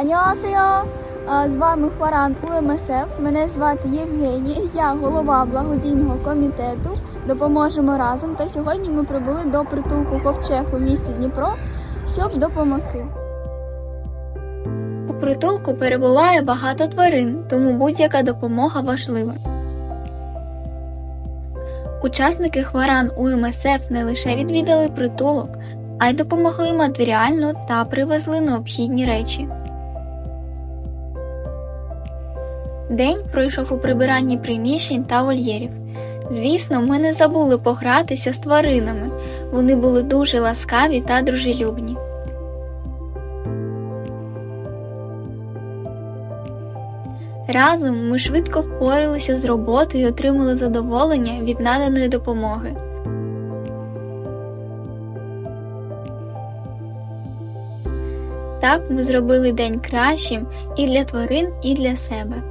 Аньосео! З вами Хваран УМСФ. Мене звати Євгенія. Я голова благодійного комітету. Допоможемо разом. Та сьогодні ми прибули до притулку Ковчег у місті Дніпро, щоб допомогти. У притулку перебуває багато тварин, тому будь-яка допомога важлива. Учасники Хваран УМСФ не лише відвідали притулок, а й допомогли матеріально та привезли необхідні речі. День пройшов у прибиранні приміщень та вольєрів. Звісно, ми не забули погратися з тваринами. Вони були дуже ласкаві та дружелюбні. Разом ми швидко впоралися з роботою і отримали задоволення від наданої допомоги. Так ми зробили день кращим і для тварин, і для себе.